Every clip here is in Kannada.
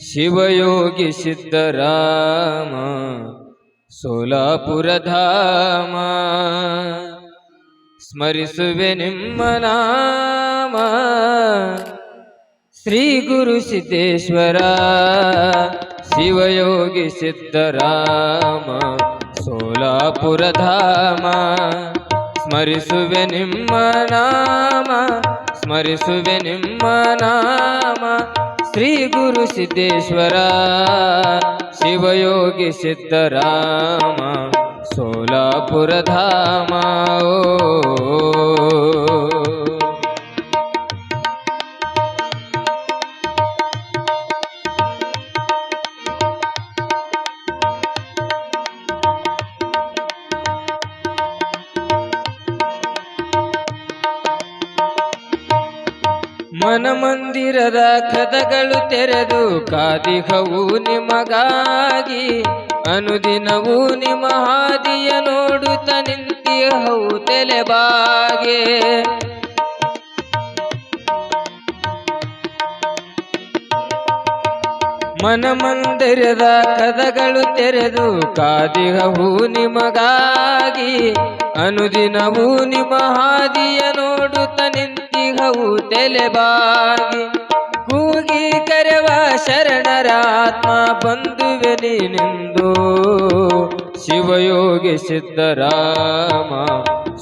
ಶಿವಯೋಗಿ ಸಿದ್ದರಾಮ ಸೋಲಾಪುರಧಾಮ ಸ್ಮರಿಸುವೆ ನಿಮ್ಮ ನಾಮ ಶ್ರೀ ಗುರು ಸಿದ್ದೇಶ್ವರ ಶಿವಯೋಗಿ ಸಿದ್ದರಾಮ ಸೋಲಾಪುರಧಾಮ ಸ್ಮರಿಸುವೆ ನಿಮ್ಮ ನಾಮ ಸ್ಮರಿಸುವೆ ನಿಮ್ಮ ನಾಮ ಶ್ರೀ ಗುರು ಸಿದ್ದೇಶ್ವರ ಶಿವಯೋಗಿ ಸಿದ್ದರಾಮ ಸೋಲಾಪುರಧಾಮ ಓ ಮನಮಂದಿರದ ಕದಗಳು ತೆರೆದು ಕಾದಿಹವು ನಿಮಗಾಗಿ. ಅನುದಿನವೂ ನಿಮ್ಮ ಹಾದಿಯ ನೋಡುತ್ತ ನಿಂತಿಹವು ತೆಲೆಬಾಗೆ ಮನಮಂದಿರದ ಕದಗಳು ತೆರೆದು ಕಾದಿಹವು ನಿಮಗಾಗಿ. ಅನುದಿನವೂ ನಿಮ್ಮ ಹಾದಿಯ ನೋಡುತ್ತ ನಿಂತಿಹವು ತೆಲೆಬಾಗಿ ಕೂಗಿ ಕರೆವ ಶರಣರಾತ್ಮ ಬಂಧುವೆ ನಿಂದು ಶಿವಯೋಗಿ ಸಿದ್ದರಾಮ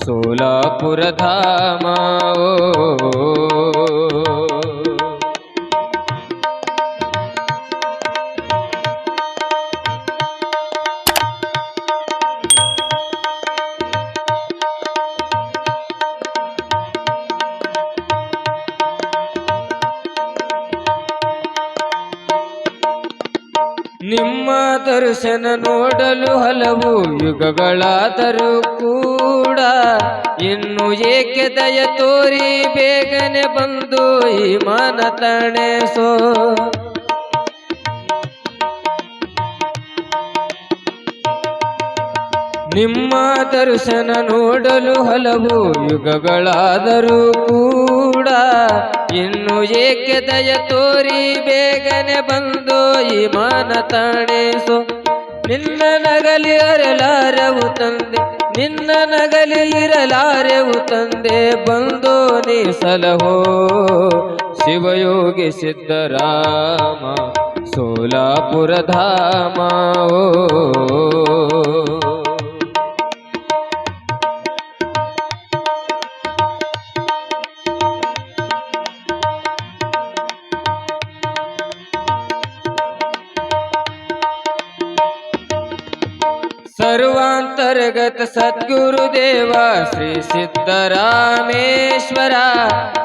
ಸೋಲಾಪುರಧಾಮ ಓ ನಿಮ್ಮ ದರ್ಶನ ನೋಡಲು ಹಲವು ಯುಗಗಳಾದರೂ ಕೂಡ ಇನ್ನು ಏಕೆ ದಯ ತೋರಿ ಬೇಗನೆ ಬಂದು ಈ ಮನ ತಣೆಸೋ? ನಿಮ್ಮ ದರ್ಶನ ನೋಡಲು ಹಲವು ಯುಗಗಳಾದರೂ ಕೂಡ ಇನ್ನು ಏಕೆ ದಯ ತೋರಿ ಬೇಗನೆ ಬಂದು ಈ ಮಾನ ತಾಣೇಸು ನಿನ್ನ ನಗಲಿ ಅರಲಾರವು ತಂದೆ, ನಿನ್ನ ನಗಲಿ ಇರಲಾರೆವು ತಂದೆ, ಬಂದು ನೀ ಸಲಹೋ? ಶಿವಯೋಗಿ ಸಿದ್ಧರಾಮ ಸೋಲಾಪುರ ಧಾಮ, ಓ ಸರ್ವಾಂತರ್ಗತ ಸದ್ಗುರುದೇವ ಶ್ರೀ ಸಿದ್ದರಾಮೇಶ್ವರ.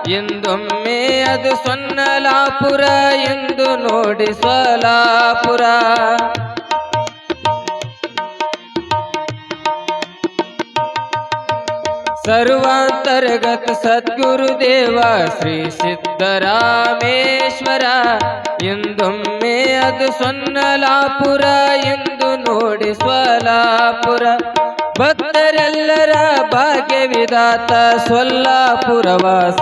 ಎಂದೊಮ್ಮೆ ಅದು ಸೊನ್ನಲಾಪುರ ಎಂದು ನೋಡಿ ಸ್ವಲಾಪುರ ಸರ್ವಾಂತರ್ಗತ ಸದ್ಗುರುದೇವ ಶ್ರೀ ಸಿದ್ದರಾಮೇಶ್ವರ. ಎಂದೊಮ್ಮೆ ಅದು ಸೊನ್ನಲಾಪುರ ಎಂದು ನೋಡಿ ಸ್ವಲಾಪುರ ಭಕ್ತರೆಲ್ಲರ ಭಾಗ್ಯವಿದಾತ ಸೊಲ್ಲಾಪುರವಾಸ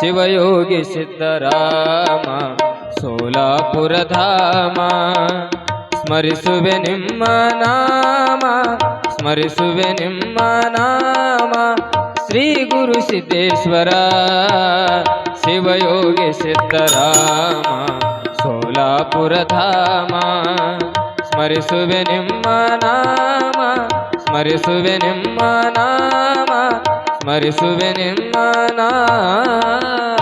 ಶಿವಯೋಗಿ ಸಿದ್ದರಾಮ ಸೋಲಾಪುರಧಾಮ ಸ್ಮರಿಸುವೆ ನಿಮ್ಮ ನಾಮ, ಸ್ಮರಿಸುವೆ ನಿಮ್ಮ ನಾಮ. ಶ್ರೀ ಗುರು ಸಿದ್ದೇಶ್ವರ, ಶಿವಯೋಗಿ ಸಿದ್ದರಾಮ ಸೋಲಾಪುರಧಾಮ ಸ್ಮರಿಸುವೆ ನಿಮ್ಮ ನಾಮ ಸ್ಮರಿಸುವೆ ನಿಮ್ಮ ನಾಮ ಸ್ಮರಿಸುವೆ ನಿಮ್ಮ ನಾಮ